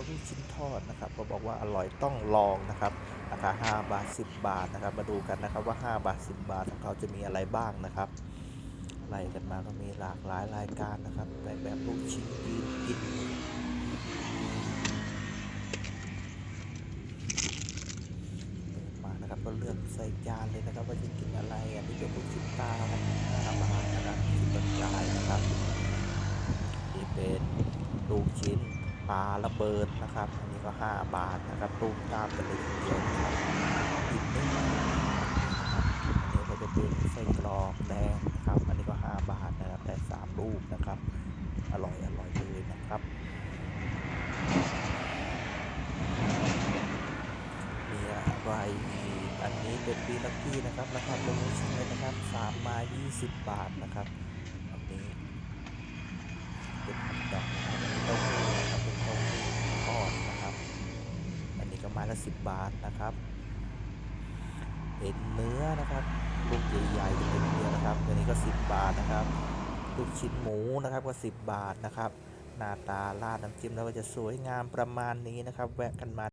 าลูกชิ้นทอดนะครับก็บอกว่าอร่อยต้องลองนะครับราคา5บาท 10 บาทนะครับ มาดูกันนะครับว่า 5 บาท 10 บาทของเขาจะมีอะไรบ้างนะครับไล่กันมาก็มีหลากหลายรายการนะครับแบบแบบลูกชิ้นยืนกินมานะครับก็เลือกใส่จานเลยนะครับว่าจะกินอะไรอันนี้เป็นลูกชิ้นปลา ปลาระเบิดนะครับ อันนี้ก็ 5 บาทนะครับตูมตามกันเลยทีเดียวนะครับอีกไม่นานนะครับอันนี้ก็จะเป็นไส้กรอกแดงนะครับ อันนี้ก็ 5 บาทนะครับได้3ลูกนะครับ อร่อยอร่อยเลยนะครับมีอะไรอีกอันนี้เป็นบีลักกี้นะครับราคาโปรโมชั่นเลยนะครับ3มา 20 บาทนะครับอันนี้ เป็นฮอทดอกนะครับอันนี้เต้าหู้นะครับเป็นเต้าหู้ทอดนะครับ อันนี้ก็ไม้ละสิบบาทนะครับเห็นเนื้อนะครับ ลูกใหญ่ๆเป็นเป็นเนื้อนะครับตัวนี้ก็สิบบาทนะครับลูกชิ้นหมูนะครับก็สิบบาทนะครับ หน้าตาราดน้ำจิ้มแล้วก็จะสวยงามประมาณนี้นะครับ แวะกันมา